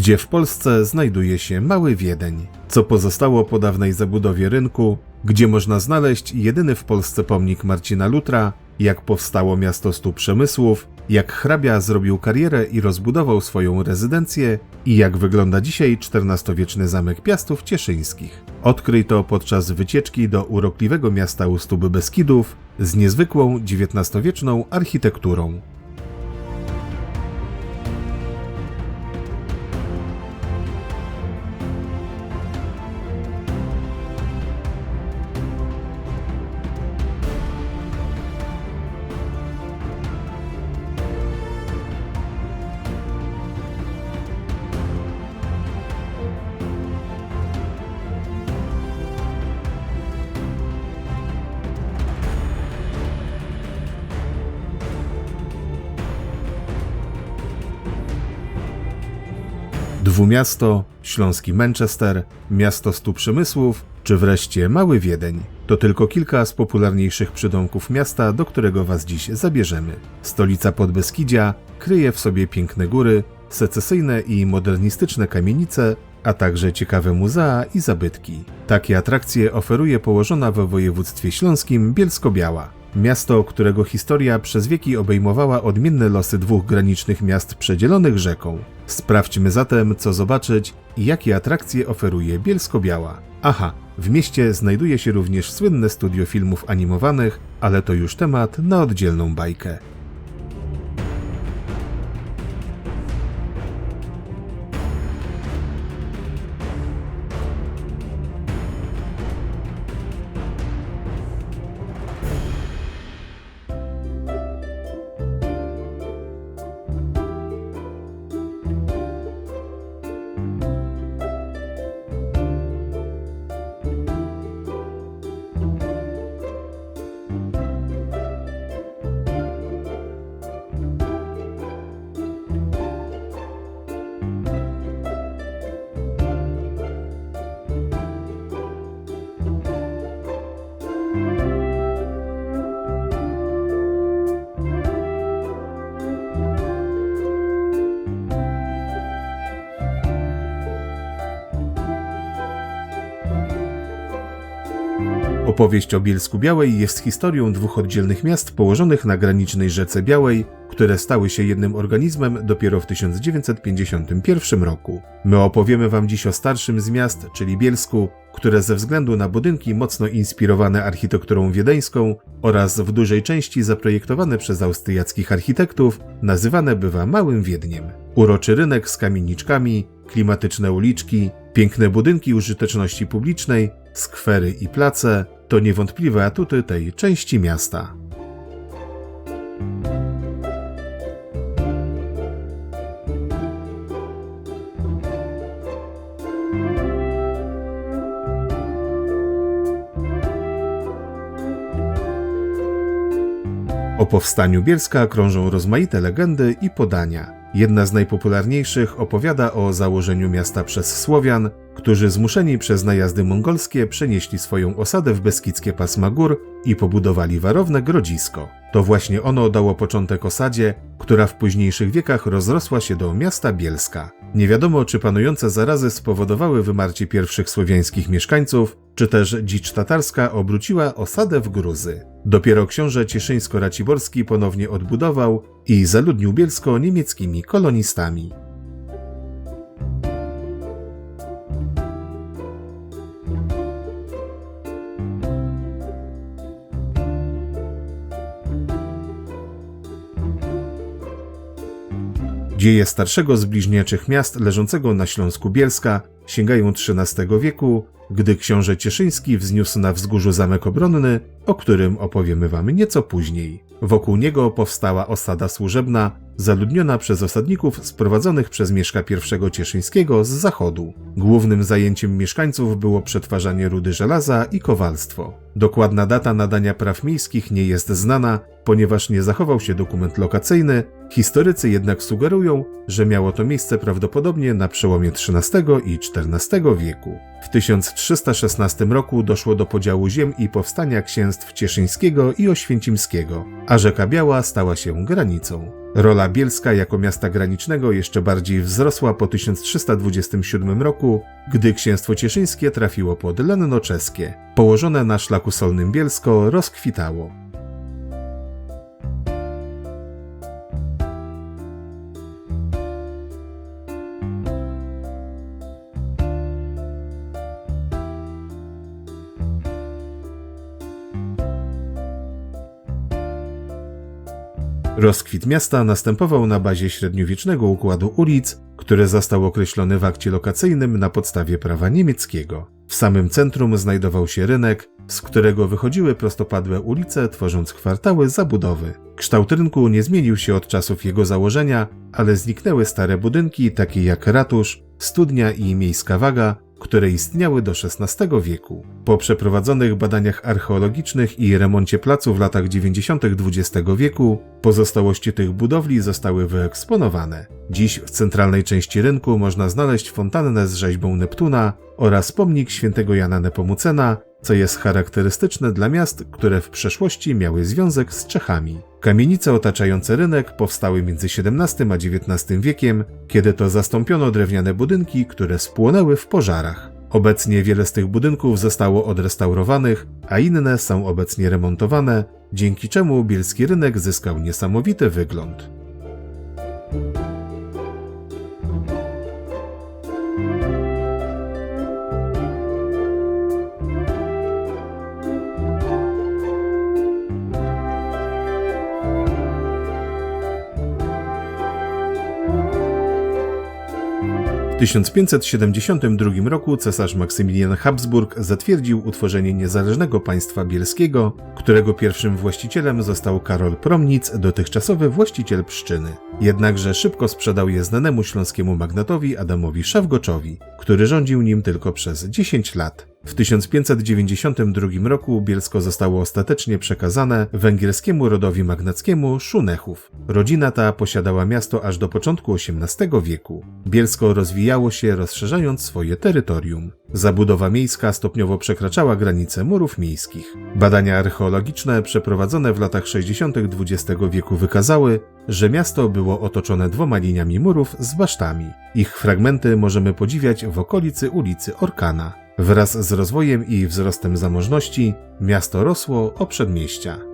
gdzie w Polsce znajduje się Mały Wiedeń, co pozostało po dawnej zabudowie rynku, gdzie można znaleźć jedyny w Polsce pomnik Marcina Lutra, jak powstało miasto stu przemysłów, jak hrabia zrobił karierę i rozbudował swoją rezydencję i jak wygląda dzisiaj XIV-wieczny zamek Piastów Cieszyńskich. Odkryj to podczas wycieczki do urokliwego miasta u stóp Beskidów z niezwykłą XIX-wieczną architekturą. Dwumiasto, śląski Manchester, miasto stu przemysłów, czy wreszcie Mały Wiedeń. To tylko kilka z popularniejszych przydomków miasta, do którego Was dziś zabierzemy. Stolica Podbeskidzia kryje w sobie piękne góry, secesyjne i modernistyczne kamienice, a także ciekawe muzea i zabytki. Takie atrakcje oferuje położona we województwie śląskim Bielsko-Biała. Miasto, którego historia przez wieki obejmowała odmienne losy dwóch granicznych miast przedzielonych rzeką. Sprawdźmy zatem, co zobaczyć i jakie atrakcje oferuje Bielsko-Biała. Aha, w mieście znajduje się również słynne studio filmów animowanych, ale to już temat na oddzielną bajkę. Opowieść o Bielsku Białej jest historią dwóch oddzielnych miast położonych na granicznej rzece Białej, które stały się jednym organizmem dopiero w 1951 roku. My opowiemy Wam dziś o starszym z miast, czyli Bielsku, które ze względu na budynki mocno inspirowane architekturą wiedeńską oraz w dużej części zaprojektowane przez austriackich architektów, nazywane bywa Małym Wiedniem. Uroczy rynek z kamieniczkami, klimatyczne uliczki, piękne budynki użyteczności publicznej, skwery i place to niewątpliwe atuty tej części miasta. O powstaniu Bielska krążą rozmaite legendy i podania. Jedna z najpopularniejszych opowiada o założeniu miasta przez Słowian, którzy zmuszeni przez najazdy mongolskie przenieśli swoją osadę w beskidzkie pasma gór i pobudowali warowne grodzisko. To właśnie ono dało początek osadzie, która w późniejszych wiekach rozrosła się do miasta Bielska. Nie wiadomo, czy panujące zarazy spowodowały wymarcie pierwszych słowiańskich mieszkańców, czy też dzicz tatarska obróciła osadę w Gruzy. Dopiero książę Cieszyńsko-Raciborski ponownie odbudował i zaludnił Bielsko niemieckimi kolonistami. Dzieje starszego z bliźniaczych miast leżącego na Śląsku Bielska sięgają XIII wieku, gdy książę Cieszyński wzniósł na wzgórzu zamek obronny, o którym opowiemy wam nieco później. Wokół niego powstała osada służebna, zaludniona przez osadników sprowadzonych przez Mieszka I Cieszyńskiego z zachodu. Głównym zajęciem mieszkańców było przetwarzanie rudy żelaza i kowalstwo. Dokładna data nadania praw miejskich nie jest znana, ponieważ nie zachował się dokument lokacyjny, historycy jednak sugerują, że miało to miejsce prawdopodobnie na przełomie XIII i XIV wieku. W 1316 roku doszło do podziału ziem i powstania księstw cieszyńskiego i oświęcimskiego, a rzeka Biała stała się granicą. Rola Bielska jako miasta granicznego jeszcze bardziej wzrosła po 1327 roku, gdy księstwo cieszyńskie trafiło pod Lenno czeskie. Położone na szlaku solnym Bielsko rozkwitało. Rozkwit miasta następował na bazie średniowiecznego układu ulic, który został określony w akcie lokacyjnym na podstawie prawa niemieckiego. W samym centrum znajdował się rynek, z którego wychodziły prostopadłe ulice, tworząc kwartały zabudowy. Kształt rynku nie zmienił się od czasów jego założenia, ale zniknęły stare budynki, takie jak ratusz, studnia i miejska waga, które istniały do XVI wieku. Po przeprowadzonych badaniach archeologicznych i remoncie placu w latach 90. XX wieku, pozostałości tych budowli zostały wyeksponowane. Dziś w centralnej części rynku można znaleźć fontannę z rzeźbą Neptuna oraz pomnik świętego Jana Nepomucena, co jest charakterystyczne dla miast, które w przeszłości miały związek z Czechami. Kamienice otaczające rynek powstały między XVII a XIX wiekiem, kiedy to zastąpiono drewniane budynki, które spłonęły w pożarach. Obecnie wiele z tych budynków zostało odrestaurowanych, a inne są obecnie remontowane, dzięki czemu bielski rynek zyskał niesamowity wygląd. 1572 roku cesarz Maksymilian Habsburg zatwierdził utworzenie niezależnego państwa bielskiego, którego pierwszym właścicielem został Karol Promnic, dotychczasowy właściciel Pszczyny. Jednakże szybko sprzedał je znanemu śląskiemu magnatowi Adamowi Szawgoczowi, który rządził nim tylko przez 10 lat. W 1592 roku Bielsko zostało ostatecznie przekazane węgierskiemu rodowi magnackiemu Szunechów. Rodzina ta posiadała miasto aż do początku XVIII wieku. Bielsko rozwijało się, rozszerzając swoje terytorium. Zabudowa miejska stopniowo przekraczała granice murów miejskich. Badania archeologiczne przeprowadzone w latach 60. XX wieku wykazały, że miasto było otoczone dwoma liniami murów z basztami. Ich fragmenty możemy podziwiać w okolicy ulicy Orkana. Wraz z rozwojem i wzrostem zamożności miasto rosło o przedmieścia.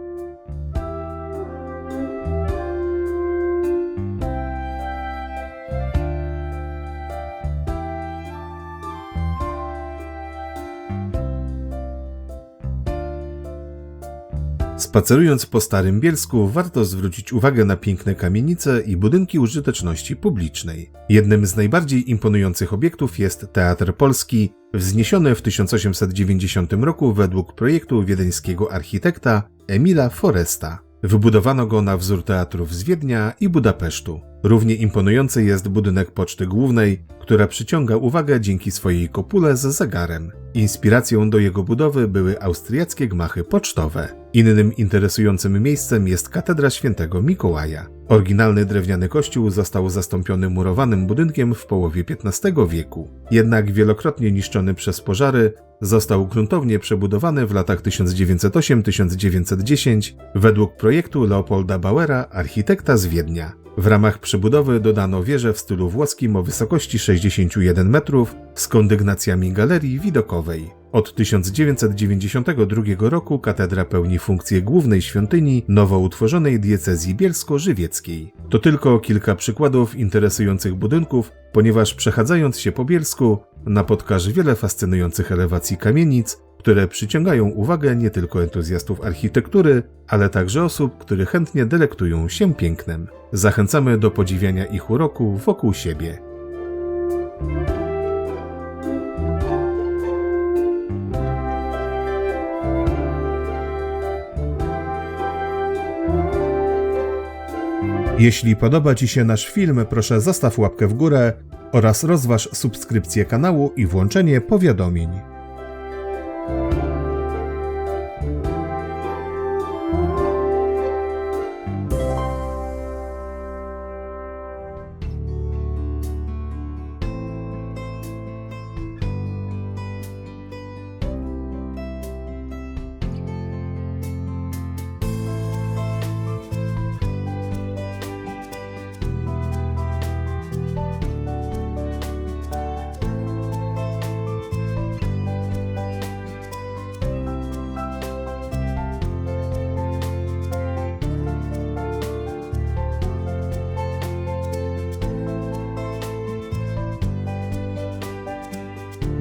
Spacerując po Starym Bielsku, warto zwrócić uwagę na piękne kamienice i budynki użyteczności publicznej. Jednym z najbardziej imponujących obiektów jest Teatr Polski, wzniesiony w 1890 roku według projektu wiedeńskiego architekta Emila Foresta. Wybudowano go na wzór teatrów z Wiednia i Budapesztu. Równie imponujący jest budynek Poczty Głównej, która przyciąga uwagę dzięki swojej kopule z zegarem. Inspiracją do jego budowy były austriackie gmachy pocztowe. Innym interesującym miejscem jest katedra świętego Mikołaja. Oryginalny drewniany kościół został zastąpiony murowanym budynkiem w połowie XV wieku. Jednak wielokrotnie niszczony przez pożary, został gruntownie przebudowany w latach 1908-1910 według projektu Leopolda Bauera, architekta z Wiednia. W ramach przebudowy dodano wieżę w stylu włoskim o wysokości 61 metrów z kondygnacjami galerii widokowej. Od 1992 roku katedra pełni funkcję głównej świątyni nowo utworzonej diecezji bielsko-żywieckiej. To tylko kilka przykładów interesujących budynków, ponieważ przechadzając się po Bielsku napotkasz wiele fascynujących elewacji kamienic, które przyciągają uwagę nie tylko entuzjastów architektury, ale także osób, które chętnie delektują się pięknem. Zachęcamy do podziwiania ich uroku wokół siebie. Jeśli podoba Ci się nasz film, proszę zostaw łapkę w górę oraz rozważ subskrypcję kanału i włączenie powiadomień.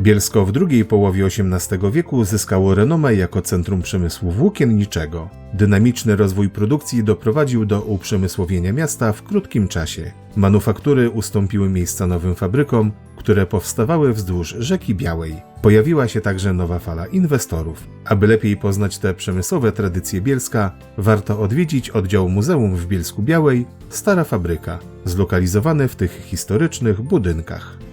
Bielsko w drugiej połowie XVIII wieku zyskało renomę jako centrum przemysłu włókienniczego. Dynamiczny rozwój produkcji doprowadził do uprzemysłowienia miasta w krótkim czasie. Manufaktury ustąpiły miejsca nowym fabrykom, które powstawały wzdłuż rzeki Białej. Pojawiła się także nowa fala inwestorów. Aby lepiej poznać te przemysłowe tradycje Bielska, warto odwiedzić oddział Muzeum w Bielsku Białej Stara Fabryka, zlokalizowany w tych historycznych budynkach.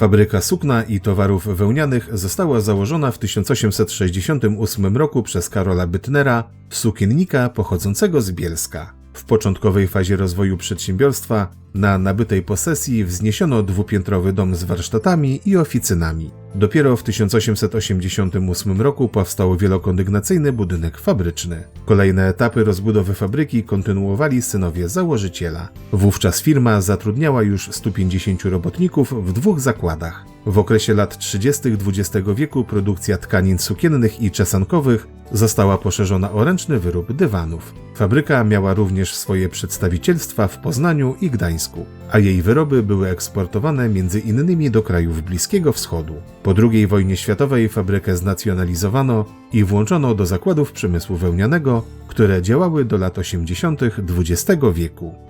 Fabryka sukna i towarów wełnianych została założona w 1868 roku przez Karola Bytnera, sukiennika pochodzącego z Bielska. W początkowej fazie rozwoju przedsiębiorstwa na nabytej posesji wzniesiono dwupiętrowy dom z warsztatami i oficynami. Dopiero w 1888 roku powstał wielokondygnacyjny budynek fabryczny. Kolejne etapy rozbudowy fabryki kontynuowali synowie założyciela. Wówczas firma zatrudniała już 150 robotników w dwóch zakładach. W okresie lat 30. XX wieku produkcja tkanin sukiennych i czesankowych została poszerzona o ręczny wyrób dywanów. Fabryka miała również swoje przedstawicielstwa w Poznaniu i Gdańsku, a jej wyroby były eksportowane między innymi do krajów Bliskiego Wschodu. Po II wojnie światowej fabrykę znacjonalizowano i włączono do zakładów przemysłu wełnianego, które działały do lat 80. XX wieku.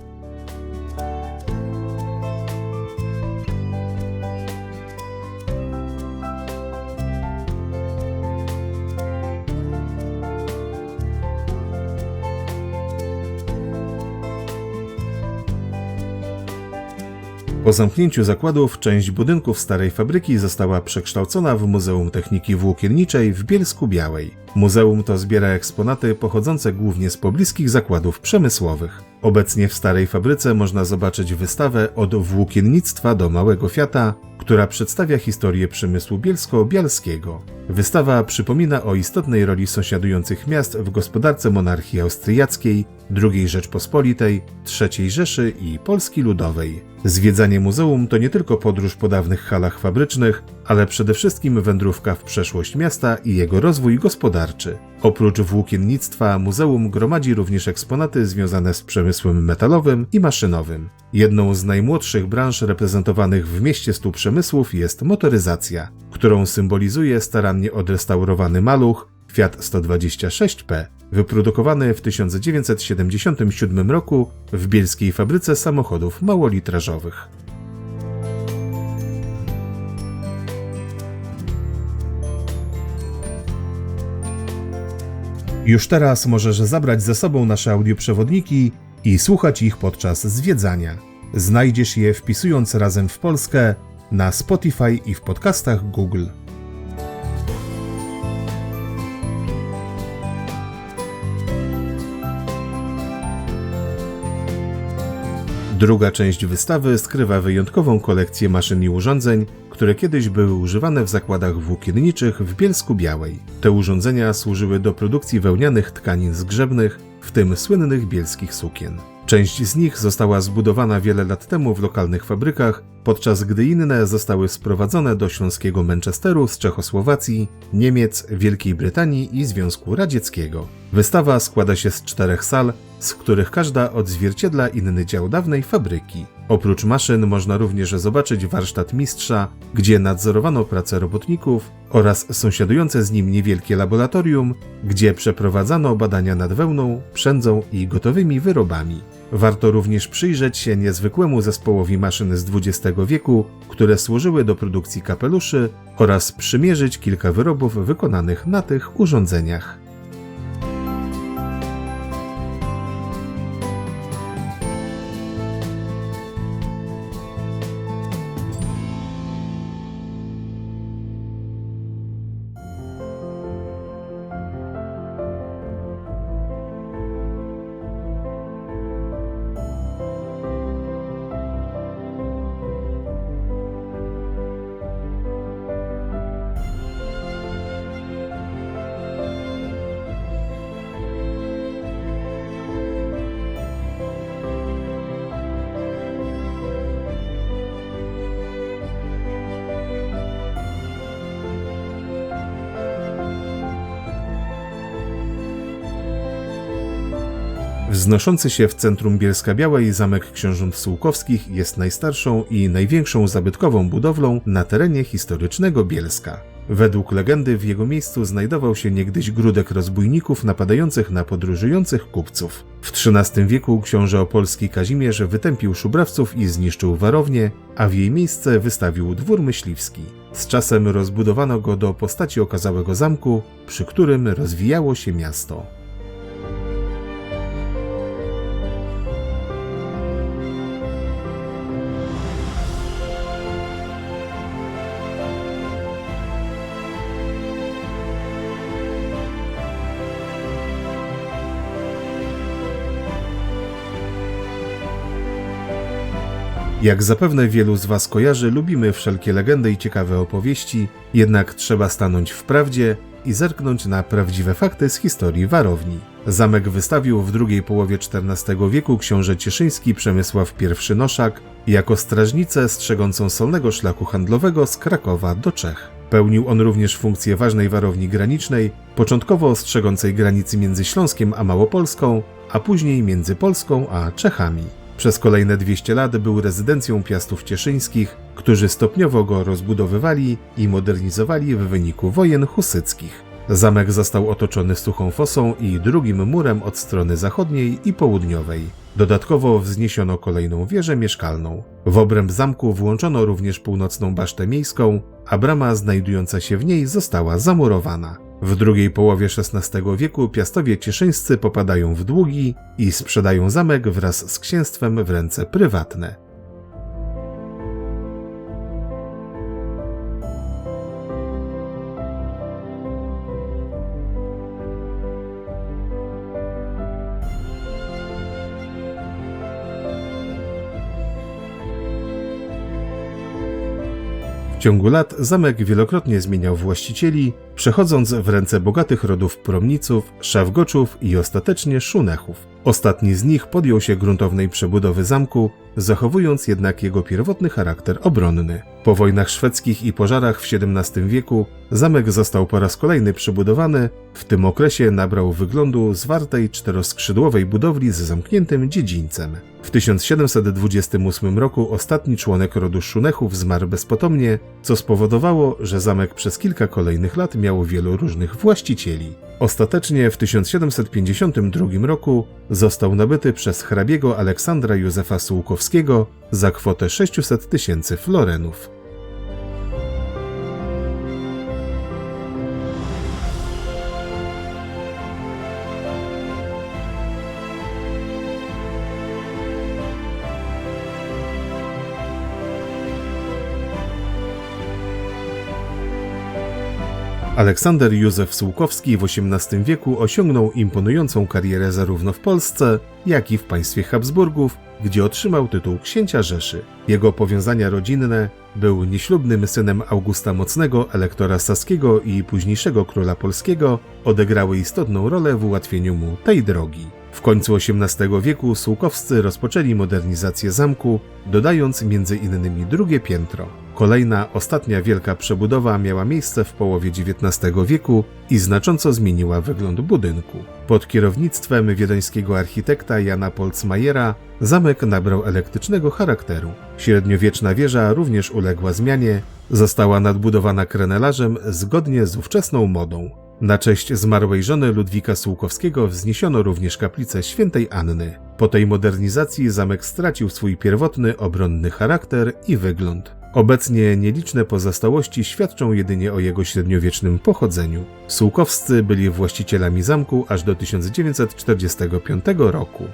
Po zamknięciu zakładów część budynków starej fabryki została przekształcona w Muzeum Techniki Włókienniczej w Bielsku Białej. Muzeum to zbiera eksponaty pochodzące głównie z pobliskich zakładów przemysłowych. Obecnie w starej fabryce można zobaczyć wystawę od włókiennictwa do małego Fiata, która przedstawia historię przemysłu bielsko-bialskiego. Wystawa przypomina o istotnej roli sąsiadujących miast w gospodarce monarchii austriackiej, II Rzeczpospolitej, III Rzeszy i Polski Ludowej. Zwiedzanie muzeum to nie tylko podróż po dawnych halach fabrycznych, ale przede wszystkim wędrówka w przeszłość miasta i jego rozwój gospodarczy. Oprócz włókiennictwa, muzeum gromadzi również eksponaty związane z przemysłem metalowym i maszynowym. Jedną z najmłodszych branż reprezentowanych w mieście stu przemysłów jest motoryzacja, którą symbolizuje starannie odrestaurowany maluch Fiat 126P, wyprodukowany w 1977 roku w bielskiej fabryce samochodów małolitrażowych. Już teraz możesz zabrać ze sobą nasze audioprzewodniki i słuchać ich podczas zwiedzania. Znajdziesz je wpisując razem w Polskę na Spotify i w podcastach Google. Druga część wystawy skrywa wyjątkową kolekcję maszyn i urządzeń, które kiedyś były używane w zakładach włókienniczych w Bielsku Białej. Te urządzenia służyły do produkcji wełnianych tkanin zgrzebnych, w tym słynnych bielskich sukien. Część z nich została zbudowana wiele lat temu w lokalnych fabrykach, podczas gdy inne zostały sprowadzone do śląskiego Manchesteru z Czechosłowacji, Niemiec, Wielkiej Brytanii i Związku Radzieckiego. Wystawa składa się z czterech sal, z których każda odzwierciedla inny dział dawnej fabryki. Oprócz maszyn można również zobaczyć warsztat mistrza, gdzie nadzorowano pracę robotników oraz sąsiadujące z nim niewielkie laboratorium, gdzie przeprowadzano badania nad wełną, przędzą i gotowymi wyrobami. Warto również przyjrzeć się niezwykłemu zespołowi maszyn z XX wieku, które służyły do produkcji kapeluszy oraz przymierzyć kilka wyrobów wykonanych na tych urządzeniach. Wznoszący się w centrum Bielska Białej zamek książąt Sułkowskich jest najstarszą i największą zabytkową budowlą na terenie historycznego Bielska. Według legendy w jego miejscu znajdował się niegdyś grudek rozbójników napadających na podróżujących kupców. W XIII wieku książę opolski Kazimierz wytępił szubrawców i zniszczył warownię, a w jej miejsce wystawił dwór myśliwski. Z czasem rozbudowano go do postaci okazałego zamku, przy którym rozwijało się miasto. Jak zapewne wielu z Was kojarzy, lubimy wszelkie legendy i ciekawe opowieści, jednak trzeba stanąć w prawdzie i zerknąć na prawdziwe fakty z historii warowni. Zamek wystawił w drugiej połowie XIV wieku książę cieszyński Przemysław I Noszak jako strażnicę strzegącą solnego szlaku handlowego z Krakowa do Czech. Pełnił on również funkcję ważnej warowni granicznej, początkowo strzegącej granicy między Śląskiem a Małopolską, a później między Polską a Czechami. Przez kolejne 200 lat był rezydencją Piastów Cieszyńskich, którzy stopniowo go rozbudowywali i modernizowali w wyniku wojen husyckich. Zamek został otoczony suchą fosą i drugim murem od strony zachodniej i południowej. Dodatkowo wzniesiono kolejną wieżę mieszkalną. W obręb zamku włączono również północną basztę miejską, a brama znajdująca się w niej została zamurowana. W drugiej połowie XVI wieku piastowie cieszyńscy popadają w długi i sprzedają zamek wraz z księstwem w ręce prywatne. Ciągu lat zamek wielokrotnie zmieniał właścicieli, przechodząc w ręce bogatych rodów promniców, szawgoczów i ostatecznie szunechów. Ostatni z nich podjął się gruntownej przebudowy zamku, zachowując jednak jego pierwotny charakter obronny. Po wojnach szwedzkich i pożarach w XVII wieku zamek został po raz kolejny przebudowany, w tym okresie nabrał wyglądu zwartej czteroskrzydłowej budowli z zamkniętym dziedzińcem. W 1728 roku ostatni członek rodu Szunechów zmarł bezpotomnie, co spowodowało, że zamek przez kilka kolejnych lat miał wielu różnych właścicieli. Ostatecznie w 1752 roku został nabyty przez hrabiego Aleksandra Józefa Sułkowskiego za kwotę 600 tysięcy florenów. Aleksander Józef Sułkowski w XVIII wieku osiągnął imponującą karierę zarówno w Polsce, jak i w państwie Habsburgów, gdzie otrzymał tytuł księcia Rzeszy. Jego powiązania rodzinne był nieślubnym synem Augusta Mocnego, elektora saskiego i późniejszego króla polskiego, odegrały istotną rolę w ułatwieniu mu tej drogi. W końcu XVIII wieku Sułkowscy rozpoczęli modernizację zamku, dodając m.in. drugie piętro. Kolejna, ostatnia wielka przebudowa miała miejsce w połowie XIX wieku i znacząco zmieniła wygląd budynku. Pod kierownictwem wiedeńskiego architekta Jana Polcmajera zamek nabrał elektrycznego charakteru. Średniowieczna wieża również uległa zmianie, została nadbudowana krenelarzem zgodnie z ówczesną modą. Na cześć zmarłej żony Ludwika Sułkowskiego wzniesiono również kaplicę świętej Anny. Po tej modernizacji zamek stracił swój pierwotny obronny charakter i wygląd. Obecnie nieliczne pozostałości świadczą jedynie o jego średniowiecznym pochodzeniu. Sułkowscy byli właścicielami zamku aż do 1945 roku.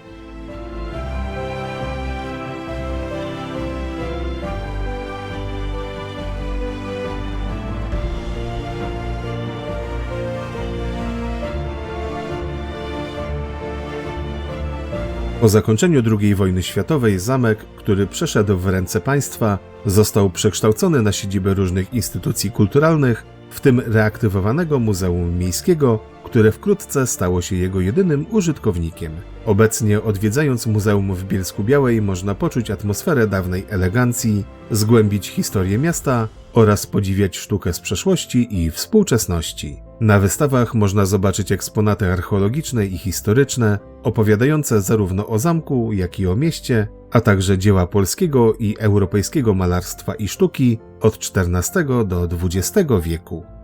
Po zakończeniu II wojny światowej zamek, który przeszedł w ręce państwa, został przekształcony na siedzibę różnych instytucji kulturalnych, w tym reaktywowanego Muzeum Miejskiego, które wkrótce stało się jego jedynym użytkownikiem. Obecnie odwiedzając muzeum w Bielsku Białej można poczuć atmosferę dawnej elegancji, zgłębić historię miasta oraz podziwiać sztukę z przeszłości i współczesności. Na wystawach można zobaczyć eksponaty archeologiczne i historyczne, opowiadające zarówno o zamku, jak i o mieście, a także dzieła polskiego i europejskiego malarstwa i sztuki od XIV do XX wieku.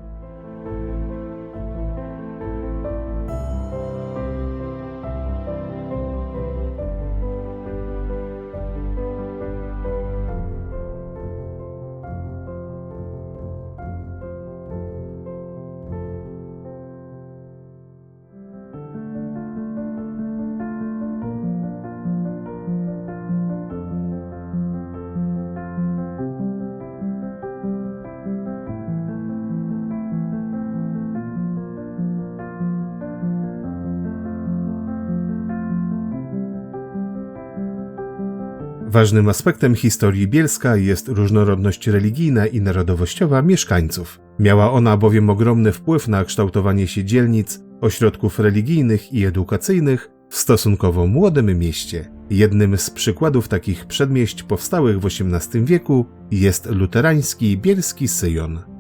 Ważnym aspektem historii Bielska jest różnorodność religijna i narodowościowa mieszkańców. Miała ona bowiem ogromny wpływ na kształtowanie się dzielnic, ośrodków religijnych i edukacyjnych w stosunkowo młodym mieście. Jednym z przykładów takich przedmieść powstałych w XVIII wieku jest luterański Bielski Syjon.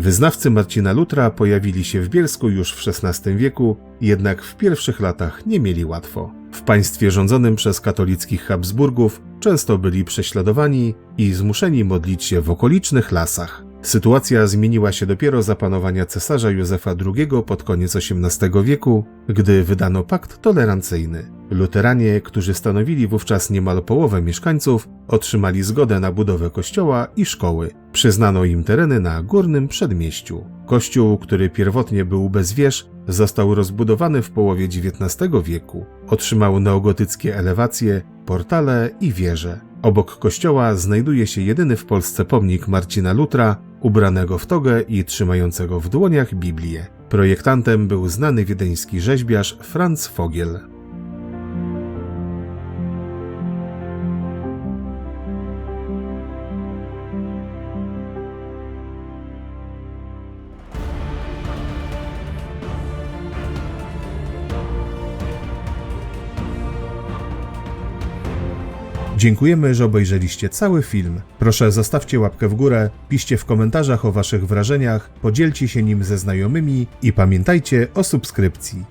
Wyznawcy Marcina Lutra pojawili się w Bielsku już w XVI wieku, jednak w pierwszych latach nie mieli łatwo. W państwie rządzonym przez katolickich Habsburgów często byli prześladowani i zmuszeni modlić się w okolicznych lasach. Sytuacja zmieniła się dopiero za panowania cesarza Józefa II pod koniec XVIII wieku, gdy wydano pakt tolerancyjny. Luteranie, którzy stanowili wówczas niemal połowę mieszkańców, otrzymali zgodę na budowę kościoła i szkoły. Przyznano im tereny na górnym przedmieściu. Kościół, który pierwotnie był bez wież, został rozbudowany w połowie XIX wieku. Otrzymał neogotyckie elewacje, portale i wieże. Obok kościoła znajduje się jedyny w Polsce pomnik Marcina Lutra, ubranego w togę i trzymającego w dłoniach Biblię. Projektantem był znany wiedeński rzeźbiarz Franz Fogiel. Dziękujemy, że obejrzeliście cały film. Proszę zostawcie łapkę w górę, piszcie w komentarzach o waszych wrażeniach, podzielcie się nim ze znajomymi i pamiętajcie o subskrypcji.